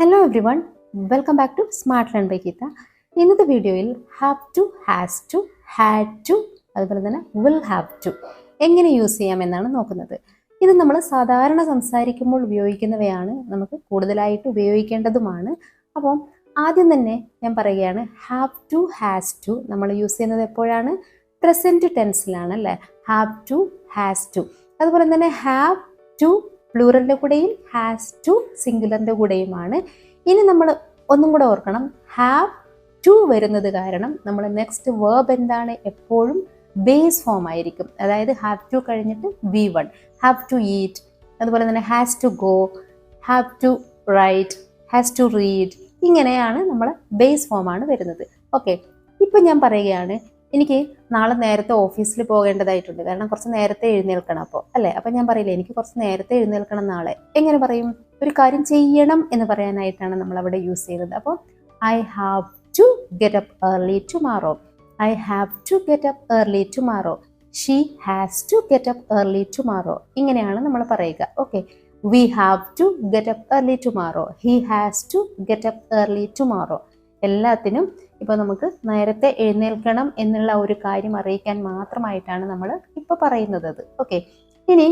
Hello everyone welcome back to smart learn by Geetha ഇന്നത്തെ വീഡിയോയിൽ have to has to had to അതുപോലെ തന്നെ will have to എങ്ങനെ use ചെയ്യാം എന്നാണ് നോക്കുന്നത്. ഇത് നമ്മൾ സാധാരണ സംസാരിക്കുമ്പോൾ ഉപയോഗിക്കുന്നവയാണ് നമുക്ക് കൂടുതലായിട്ട് ഉപയോഗിക്കേണ്ടതുമാണ്. അപ്പം ആദ്യം തന്നെ ഞാൻ പറയുകയാണ് ഹാവ് ടു ഹാസ് ടു നമ്മൾ യൂസ് ചെയ്യുന്നത് എപ്പോഴാണ്? പ്രസന്റ് ടെൻസിലാണ് അല്ലേ? ഹാവ് ടു ഹാസ് ടു അതുപോലെ തന്നെ ഹാവ് ടു പ്ലൂറലിന്റെ കൂടെയും ഹാസ് ടു സിംഗുലറിന്റെ കൂടെയുമാണ്. ഇനി നമ്മൾ ഒന്നും കൂടെ ഓർക്കണം. ഹാവ് ടു വരുന്നത് കാരണം നമ്മൾ നെക്സ്റ്റ് വേർബ് എന്താണ്? എപ്പോഴും ബേസ് ഫോം ആയിരിക്കും. അതായത് ഹാവ് ടു കഴിഞ്ഞിട്ട് V one have to eat അതുപോലെ തന്നെ has to go have to write has to read ഇങ്ങനെയാണ് നമ്മൾ ബേസ് ഫോമാണ് വരുന്നത്. ഓക്കെ ഇപ്പം ഞാൻ പറയുകയാണ് എനിക്ക് നാളെ നേരത്തെ ഓഫീസിൽ പോകേണ്ടതായിട്ടുണ്ട്. കാരണം കുറച്ച് നേരത്തെ എഴുന്നേൽക്കണം അപ്പോൾ അല്ലേ? അപ്പം ഞാൻ പറയില്ലേ എനിക്ക് കുറച്ച് നേരത്തെ എഴുന്നേൽക്കണം നാളെ. എങ്ങനെ പറയും? ഒരു കാര്യം ചെയ്യണം എന്ന് പറയാനായിട്ടാണ് നമ്മൾ അവിടെ യൂസ് ചെയ്യുന്നത്. അപ്പോൾ I have to get up early tomorrow I have to get up early tomorrow she has to get up early tomorrow ഇങ്ങനെയാണ് നമ്മൾ പറയുക. Okay we have to get up early tomorrow he has to get up early tomorrow എല്ലാത്തിനും ഇപ്പോൾ നമുക്ക് നേരത്തെ എഴുന്നേൽക്കണം എന്നുള്ള ഒരു കാര്യം അറിയിക്കാൻ മാത്രമായിട്ടാണ് നമ്മൾ ഇപ്പോൾ പറയുന്നത് അത്. ഓക്കെ ഇനി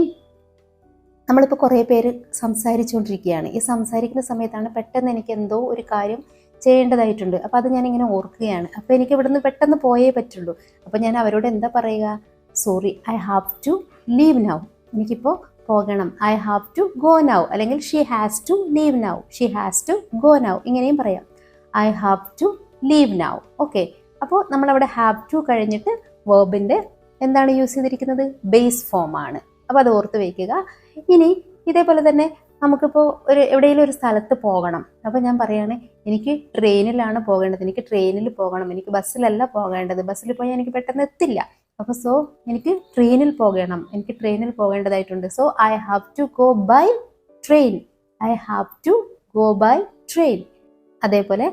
നമ്മളിപ്പോൾ കുറേ പേര് സംസാരിച്ചുകൊണ്ടിരിക്കുകയാണ് ഈ സംസാരിക്കുന്ന സമയത്താണ് പെട്ടെന്ന് എനിക്ക് എന്തോ ഒരു കാര്യം ചെയ്യേണ്ടതായിട്ടുണ്ട്. അപ്പോൾ അത് ഞാനിങ്ങനെ ഓർക്കുകയാണ്. അപ്പോൾ എനിക്ക് ഇവിടുന്ന് പെട്ടെന്ന് പോയേ പറ്റുള്ളൂ. അപ്പോൾ ഞാൻ അവരോട് എന്താ പറയുക? Sorry I have to leave now എനിക്കിപ്പോൾ പോകണം. I have to go now അല്ലെങ്കിൽ she has to leave now she has to go now ഇങ്ങനെയും പറയാം. I have to leave now okay അപ്പോൾ നമ്മളവിടെ ഹാവ് ടു കഴിഞ്ഞിട്ട് വേർബിന്റെ എന്താണ് യൂസ് ചെയ്തിരിക്കുന്നത്? ബേസ് ഫോം ആണ്. അപ്പോൾ അത് ഓർത്ത് വയ്ക്കുക ഇനി ഇതേപോലെ തന്നെ നമുക്കിപ്പോൾ ഒരു എവിടെയെങ്കിലും ഒരു സ്ഥലത്ത് പോകണം. അപ്പോൾ ഞാൻ പറയുകയാണ് എനിക്ക് ട്രെയിനിലാണ് പോകേണ്ടത്. എനിക്ക് ട്രെയിനിൽ പോകണം. എനിക്ക് ബസ്സിലല്ല പോകേണ്ടത്. ബസ്സിൽ പോയാൽ എനിക്ക് പെട്ടെന്ന് എത്തില്ല. അപ്പോൾ സോ എനിക്ക് ട്രെയിനിൽ പോകണം. എനിക്ക് ട്രെയിനിൽ പോകേണ്ടതായിട്ടുണ്ട്. So I have to go by train I have to go by train അതേപോലെ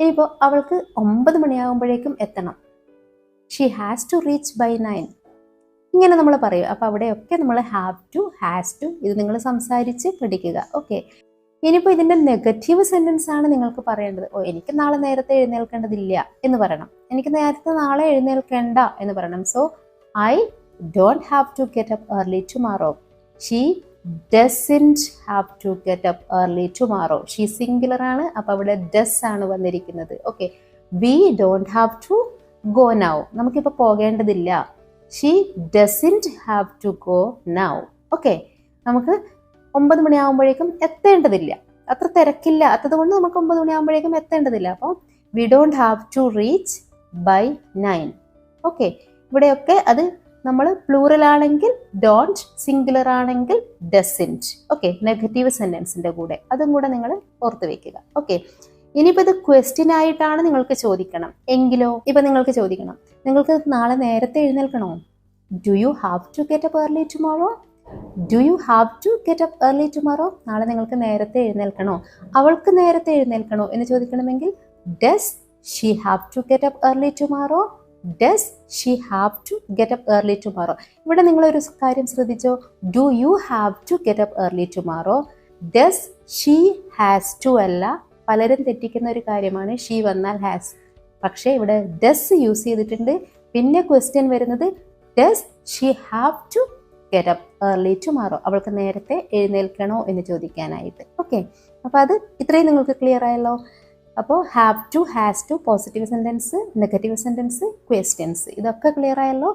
ഇനിയിപ്പോൾ അവൾക്ക് ഒമ്പത് മണിയാകുമ്പോഴേക്കും എത്തണം. She has to reach by nine ഇങ്ങനെ നമ്മൾ പറയും. അപ്പോൾ അവിടെയൊക്കെ നമ്മൾ ഹാവ് ടു ഹാസ് ടു ഇത് നിങ്ങൾ സംസാരിച്ച് പഠിക്കുക. ഓക്കെ ഇനിയിപ്പോൾ ഇതിന്റെ നെഗറ്റീവ് സെന്റൻസ് ആണ് നിങ്ങൾക്ക് പറയേണ്ടത്. ഓ എനിക്ക് നാളെ നേരത്തെ എഴുന്നേൽക്കേണ്ടതില്ല എന്ന് പറയണം. എനിക്ക് നേരത്തെ നാളെ എഴുന്നേൽക്കേണ്ട എന്ന് പറയണം. So I don't have to get up early tomorrow she doesn't have to get up early tomorrow she singular ആണ് അപ്പോൾ അവിടെ ഡസ് ആണ് വന്നിരിക്കുന്നത്. Okay we don't have to go now നമുക്കിപ്പോൾ പോകേണ്ടതില്ല. She doesn't have to go now okay നമുക്ക് ഒമ്പത് മണിയാകുമ്പോഴേക്കും എത്തേണ്ടതില്ല. അത്ര തിരക്കില്ല. അത്തതുകൊണ്ട് നമുക്ക് ഒമ്പത് മണിയാകുമ്പോഴേക്കും എത്തേണ്ടതില്ല. അപ്പോൾ we don't have to reach by nine okay ഇവിടെയൊക്കെ അത് നമ്മൾ പ്ലൂറൽ ആണെങ്കിൽ ഡോണ്ട് സിംഗുലർ ആണെങ്കിൽ ഡസിന്റ് ഓക്കെ നെഗറ്റീവ് സെന്റൻസിന്റെ കൂടെ. അതും കൂടെ നിങ്ങൾ ഓർത്ത് വെക്കുക. ഓക്കെ ഇനിയിപ്പോൾ ഇത് ക്വസ്റ്റ്യൻ ആയിട്ടാണ് നിങ്ങൾക്ക് ചോദിക്കണം. എങ്കിലോ? ഇപ്പം നിങ്ങൾക്ക് ചോദിക്കണം. നിങ്ങൾക്ക് നാളെ നേരത്തെ എഴുന്നേൽക്കണോ? Do you have to get up early tomorrow do you have to get up early tomorrow നാളെ നിങ്ങൾക്ക് നേരത്തെ എഴുന്നേൽക്കണോ? അവൾക്ക് നേരത്തെ എഴുന്നേൽക്കണോ എന്ന് ചോദിക്കണമെങ്കിൽ does she have to get up early tomorrow does she have to get up early tomorrow ഇവിടെ നിങ്ങളൊരു കാര്യം ശ്രദ്ധിച്ചോ? Do you have to get up early tomorrow does she has to അല്ല പലരും തെറ്റിക്കുന്ന ഒരു കാര്യമാണ്. ഷീ വന്നാൽ ഹാസ് പക്ഷേ ഇവിടെ ഡസ് യൂസ് ചെയ്തിട്ടുണ്ട്. പിന്നെ ക്വസ്റ്റ്യൻ വരുന്നത് does she have to get up early tomorrow അവൾക്ക് നേരത്തെ എഴുന്നേൽക്കണോ എന്ന് ചോദിക്കാനായിട്ട്. ഓക്കെ അപ്പോൾ അത് ഇത്രയും നിങ്ങൾക്ക് ക്ലിയർ ആയല്ലോ. അപ്പോൾ have to has to positive sentence negative sentence questions ഇതൊക്കെ ക്ലിയർ ആയല്ലോ?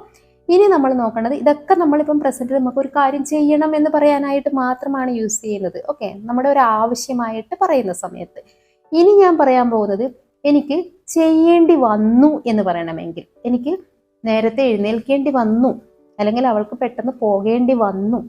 ഇനി നമ്മൾ നോക്കേണ്ടത് ഇതൊക്കെ നമ്മളിപ്പം പ്രസന്റിൽ നമുക്ക് ഒരു കാര്യം ചെയ്യണം എന്ന് പറയാനായിട്ട് മാത്രമാണ് യൂസ് ചെയ്യുന്നത്. ഓക്കെ നമ്മുടെ ഒരു ആവശ്യമായിട്ട് പറയുന്ന സമയത്ത്. ഇനി ഞാൻ പറയാൻ പോകുന്നത് എനിക്ക് ചെയ്യേണ്ടി വന്നു എന്ന് പറയണമെങ്കിൽ. എനിക്ക് നേരത്തെ എഴുന്നേൽക്കേണ്ടി വന്നു. അല്ലെങ്കിൽ അവൾക്ക് പെട്ടെന്ന് പോകേണ്ടി വന്നു.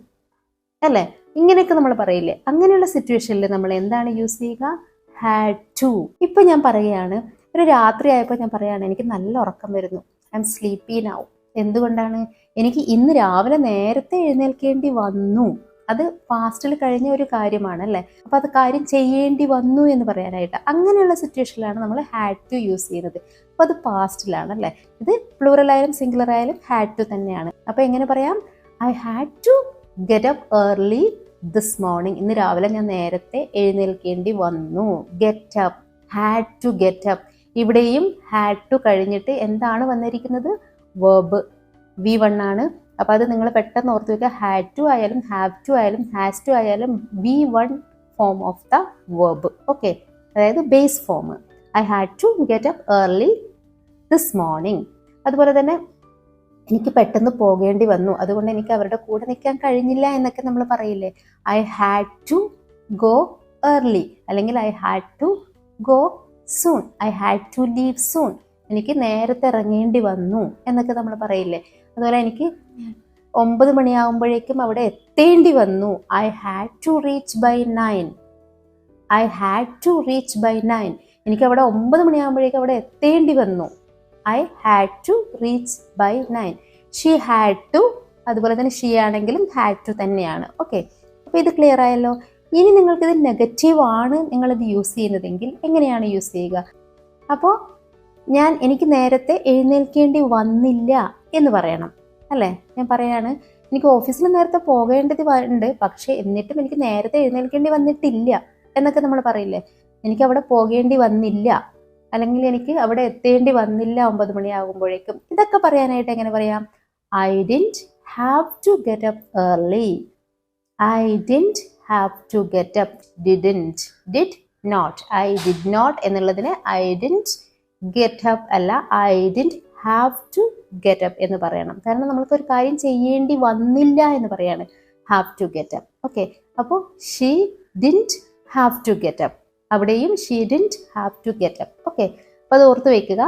അല്ലേ? ഇങ്ങനെയൊക്കെ നമ്മൾ പറയില്ലേ? അങ്ങനെയുള്ള സിറ്റുവേഷനിൽ നമ്മൾ എന്താണ് യൂസ് ചെയ്യുക? ഹാഡ് ടു ഇപ്പം ഞാൻ പറയുകയാണ് ഒരു രാത്രി ആയപ്പോൾ ഞാൻ പറയുകയാണ് എനിക്ക് നല്ല ഉറക്കം വരുന്നു. ഐ എം സ്ലീപ്പി നൗ എന്തുകൊണ്ടാണ്? എനിക്ക് ഇന്ന് രാവിലെ നേരത്തെ എഴുന്നേൽക്കേണ്ടി വന്നു. അത് പാസ്റ്റിൽ കഴിഞ്ഞ ഒരു കാര്യമാണ് അല്ലേ? അപ്പം അത് കാര്യം ചെയ്യേണ്ടി വന്നു എന്ന് പറയാനായിട്ട്. അങ്ങനെയുള്ള സിറ്റുവേഷനിലാണ് നമ്മൾ ഹാഡ് ടു യൂസ് ചെയ്യുന്നത്. അപ്പോൾ അത് പാസ്റ്റിലാണ് അല്ലേ? ഇത് പ്ലൂറൽ ആയാലും സിംഗുലർ ആയാലും ഹാഡ് ടു തന്നെയാണ്. അപ്പോൾ എങ്ങനെ പറയാം? I had to get up early this morning ഇന്ന് രാവിലെ ഞാൻ നേരത്തെ എഴുന്നേൽക്കേണ്ടി വന്നു. Get up had to get up ഇവിടെയും ഹാഡ് ടു കഴിഞ്ഞിട്ട് എന്താണ് വന്നിരിക്കുന്നത്? വേർബ് വി വൺ ആണ്. അപ്പോൾ അത് നിങ്ങൾ പെട്ടെന്ന് ഓർത്ത് വയ്ക്കുക ഹാഡ് ടു ആയാലും ഹാവ് ടു ആയാലും ഹാസ് ടു ആയാലും V one form of the verb okay അതായത് base form I had to get up early this morning അതുപോലെ തന്നെ എനിക്ക് പെട്ടെന്ന് പോകേണ്ടി വന്നു. അതുകൊണ്ട് എനിക്ക് അവരുടെ കൂടെ നിൽക്കാൻ കഴിഞ്ഞില്ല എന്നൊക്കെ നമ്മൾ പറയില്ലേ? I had to go early അല്ലെങ്കിൽ I had to go soon I had to leave soon എനിക്ക് നേരത്തെ ഇറങ്ങേണ്ടി വന്നു എന്നൊക്കെ നമ്മൾ പറയില്ലേ? അതുപോലെ എനിക്ക് ഒമ്പത് മണിയാകുമ്പോഴേക്കും അവിടെ എത്തേണ്ടി വന്നു. I had to reach by nine I had to reach by nine എനിക്ക് അവിടെ ഒമ്പത് മണിയാകുമ്പോഴേക്കും അവിടെ എത്തേണ്ടി വന്നു. I had to reach by nine she had to അതുപോലെ തന്നെ ഷീ ആണെങ്കിലും ഹാഡ് ടു തന്നെയാണ്. ഓക്കെ അപ്പോൾ ഇത് ക്ലിയർ ആയല്ലോ? ഇനി നിങ്ങൾക്കിത് നെഗറ്റീവ് ആണ് നിങ്ങളിത് യൂസ് ചെയ്യുന്നതെങ്കിൽ എങ്ങനെയാണ് യൂസ് ചെയ്യുക? അപ്പോൾ ഞാൻ എനിക്ക് നേരത്തെ എഴുന്നേൽക്കേണ്ടി വന്നില്ല എന്ന് പറയണം. അല്ലേ? ഞാൻ പറയാണ് എനിക്ക് ഓഫീസിൽ നേരത്തെ പോകേണ്ടത് ഉണ്ട്. പക്ഷേ എന്നിട്ടും എനിക്ക് നേരത്തെ എഴുന്നേൽക്കേണ്ടി വന്നിട്ടില്ല എന്നൊക്കെ നമ്മൾ പറയില്ലേ? എനിക്ക് അവിടെ പോകേണ്ടി വന്നില്ല. അല്ലെങ്കിൽ എനിക്ക് അവിടെ എത്തേണ്ടി വന്നില്ല ഒമ്പത് മണിയാകുമ്പോഴേക്കും. ഇതൊക്കെ പറയാനായിട്ട് എങ്ങനെ പറയാം? I didn't have to get up early I didn't have to get up didn't did not I did not എന്നുള്ളതിന് ഐ ഡിന്റ് ഗെറ്റ് അപ്പ് അല്ല I didn't have to get up എന്ന് പറയണം. കാരണം നമ്മൾക്ക് ഒരു കാര്യം ചെയ്യേണ്ടി വന്നില്ല എന്ന് പറയാണ്. Have to get up okay അപ്പോൾ she didn't have to get up അവിടെയും she didn't have to get up okay അപ്പോൾ അത് ഓർത്ത് വയ്ക്കുക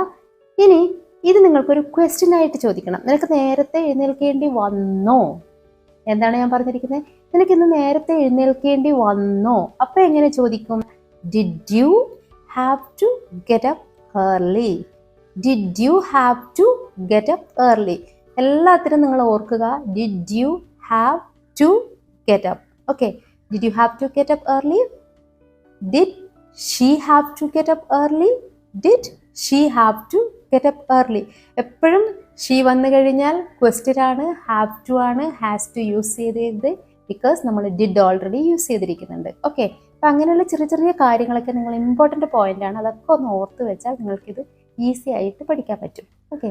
ഇനി ഇത് നിങ്ങൾക്കൊരു ക്വസ്റ്റ്യൻ ആയിട്ട് ചോദിക്കണം. നിനക്ക് നേരത്തെ എഴുന്നേൽക്കേണ്ടി വന്നോ? എന്താണ് ഞാൻ പറഞ്ഞിരിക്കുന്നത് നിനക്ക് ഇന്ന് നേരത്തെ എഴുന്നേൽക്കേണ്ടി വന്നോ? അപ്പം എങ്ങനെ ചോദിക്കും? Did you have to get up early did you have to get up early എല്ലാത്തിനും നിങ്ങൾ ഓർക്കുക. Did you have to get up okay did you have to get up early did she have to get up early did she have to get up early എപ്പോഴും she വന്നു കഴിഞ്ഞാൽ question ആണ് have to ആണ് has to use ചെയ്തത് because നമ്മൾ did already use ചെയ്തിരിക്കുന്നുണ്ട്. Okay അപ്പം അങ്ങനെയുള്ള ചെറിയ ചെറിയ കാര്യങ്ങളൊക്കെ നിങ്ങൾ ഇമ്പോർട്ടന്റ് പോയിന്റ് ആണ്. അതൊക്കെ ഒന്ന് ഓർത്ത് വെച്ചാൽ നിങ്ങൾക്കിത് ഈസി ആയിട്ട് പഠിക്കാൻ പറ്റും. ഓക്കെ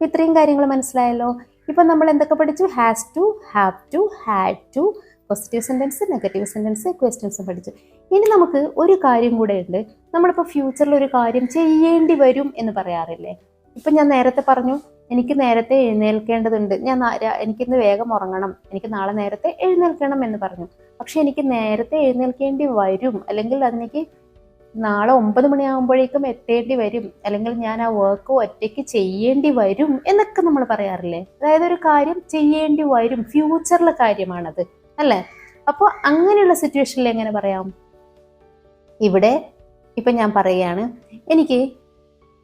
ഇത്രയും കാര്യങ്ങൾ മനസ്സിലായല്ലോ? ഇപ്പം നമ്മൾ എന്തൊക്കെ പഠിച്ചു? Has to have to had to positive sentence negative sentence ക്വസ്റ്റ്യൻസും പഠിച്ചു. ഇനി നമുക്ക് ഒരു കാര്യം കൂടെ ഉണ്ട്. നമ്മളിപ്പോൾ ഫ്യൂച്ചറിൽ ഒരു കാര്യം ചെയ്യേണ്ടി വരും എന്ന് പറയാറില്ലേ? ഇപ്പം ഞാൻ നേരത്തെ പറഞ്ഞു എനിക്ക് നേരത്തെ എഴുന്നേൽക്കേണ്ടതുണ്ട്. ഞാൻ എനിക്കിന്ന് വേഗം ഉറങ്ങണം. എനിക്ക് നാളെ നേരത്തെ എഴുന്നേൽക്കണം എന്ന് പറഞ്ഞു. പക്ഷെ എനിക്ക് നേരത്തെ എഴുന്നേൽക്കേണ്ടി വരും. അല്ലെങ്കിൽ അതിനേക്ക് നാളെ ഒമ്പത് മണിയാകുമ്പോഴേക്കും എത്തേണ്ടി വരും. അല്ലെങ്കിൽ ഞാൻ ആ വർക്ക് ഒറ്റയ്ക്ക് ചെയ്യേണ്ടി വരും എന്നൊക്കെ നമ്മൾ പറയാറില്ലേ? അതായത് ഒരു കാര്യം ചെയ്യേണ്ടി വരും. ഫ്യൂച്ചറിലെ കാര്യമാണത്. അല്ലേ? അപ്പോൾ അങ്ങനെയുള്ള സിറ്റുവേഷനിൽ എങ്ങനെ പറയാം? ഇവിടെ ഇപ്പം ഞാൻ പറയുകയാണ് എനിക്ക്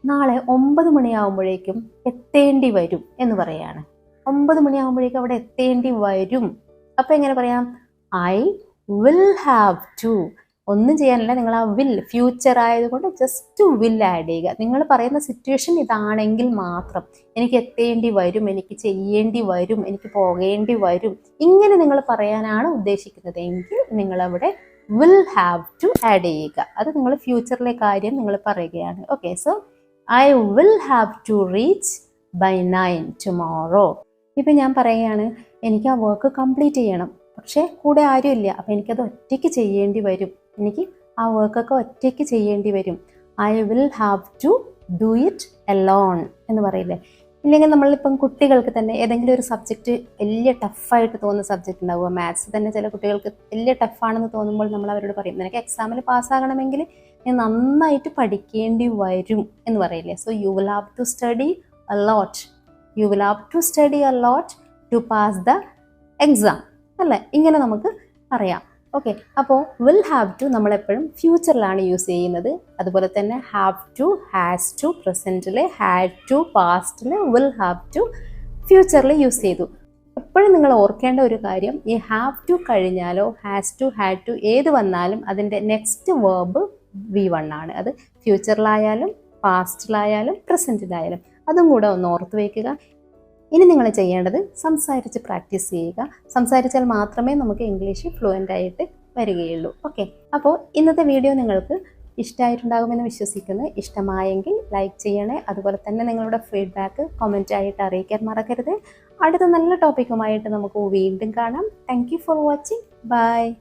നാളെ ഒമ്പത് മണിയാകുമ്പോഴേക്കും എത്തേണ്ടി വരും എന്ന് പറയാണ്. ഒമ്പത് മണിയാകുമ്പോഴേക്കും അവിടെ എത്തേണ്ടി വരും. അപ്പം എങ്ങനെ പറയാം? ഐ വിൽ ഹാവ് ടു ഒന്നും ചെയ്യാനല്ല നിങ്ങൾ ആ വിൽ ഫ്യൂച്ചർ ആയതുകൊണ്ട് ജസ്റ്റ് വിൽ ആഡ് ചെയ്യുക. നിങ്ങൾ പറയുന്ന സിറ്റുവേഷൻ ഇതാണെങ്കിൽ മാത്രം എനിക്ക് എത്തേണ്ടി വരും എനിക്ക് ചെയ്യേണ്ടി വരും എനിക്ക് പോകേണ്ടി വരും. ഇങ്ങനെ നിങ്ങൾ പറയാനാണ് ഉദ്ദേശിക്കുന്നത്. എങ്കിൽ നിങ്ങളവിടെ വിൽ ഹാവ് ടു ആഡ് ചെയ്യുക. അത് നിങ്ങൾ ഫ്യൂച്ചറിലെ കാര്യം നിങ്ങൾ പറയുകയാണ്. Okay so I will have to reach by nine tomorrow ഇപ്പം ഞാൻ പറയുകയാണ് എനിക്ക് ആ വർക്ക് കംപ്ലീറ്റ് ചെയ്യണം. പക്ഷേ കൂടെ ആരുമില്ല. അപ്പം എനിക്കത് ഒറ്റയ്ക്ക് ചെയ്യേണ്ടി വരും. എനിക്ക് ആ വർക്കൊക്കെ ഒറ്റയ്ക്ക് ചെയ്യേണ്ടി വരും. I will have to do it alone എന്ന് പറയില്ലേ? ഇല്ലെങ്കിൽ നമ്മളിപ്പം കുട്ടികൾക്ക് തന്നെ ഏതെങ്കിലും ഒരു സബ്ജക്റ്റ് വലിയ ടഫായിട്ട് തോന്നുന്ന സബ്ജക്റ്റ് ഉണ്ടാവുക. മാത്സ് തന്നെ ചില കുട്ടികൾക്ക് വലിയ ടഫാണെന്ന് തോന്നുമ്പോൾ നമ്മൾ അവരോട് പറയും നിനക്ക് എക്സാമിൽ പാസ്സാകണമെങ്കിൽ നീ നന്നായിട്ട് പഠിക്കേണ്ടി വരും എന്ന് പറയില്ലേ? So you will have to study a lot you will have to study a lot to pass the exam അല്ലേ? ഇങ്ങനെ നമുക്ക് പറയാം ഓക്കെ അപ്പോൾ വിൽ ഹാവ് ടു നമ്മളെപ്പോഴും ഫ്യൂച്ചറിലാണ് യൂസ് ചെയ്യുന്നത്. അതുപോലെ തന്നെ ഹാവ് ടു ഹാസ് ടു പ്രസന്റിൽ ഹാഡ് ടു പാസ്റ്റിൽ വിൽ ഹാവ് ടു ഫ്യൂച്ചറിൽ യൂസ് ചെയ്തു. എപ്പോഴും നിങ്ങൾ ഓർക്കേണ്ട ഒരു കാര്യം ഈ ഹാവ് ടു കഴിഞ്ഞാലോ ഹാസ് ടു ഹാഡ് ടു ഏത് വന്നാലും അതിന്റെ നെക്സ്റ്റ് വേർബ് വി വൺ ആണ്. അത് ഫ്യൂച്ചറിലായാലും പാസ്റ്റിലായാലും പ്രസന്റിലായാലും അതും കൂടെ ഒന്ന് ഓർത്ത് വയ്ക്കുക ഇനി നിങ്ങൾ ചെയ്യേണ്ടത് സംസാരിച്ച് പ്രാക്ടീസ് ചെയ്യുക. സംസാരിച്ചാൽ മാത്രമേ നമുക്ക് ഇംഗ്ലീഷ് ഫ്ലുവന്റ് ആയിട്ട് വരികയുള്ളൂ. ഓക്കെ അപ്പോൾ ഇന്നത്തെ വീഡിയോ നിങ്ങൾക്ക് ഇഷ്ടമായിട്ടുണ്ടാകുമെന്ന് വിശ്വസിക്കുന്നു. ഇഷ്ടമായെങ്കിൽ ലൈക്ക് ചെയ്യണേ. അതുപോലെ തന്നെ നിങ്ങളുടെ ഫീഡ്ബാക്ക് കമന്റ് ആയിട്ട് അറിയിക്കാൻ മറക്കരുത്. അടുത്ത നല്ല ടോപ്പിക്കുമായിട്ട് നമുക്ക് വീണ്ടും കാണാം. Thank for watching bye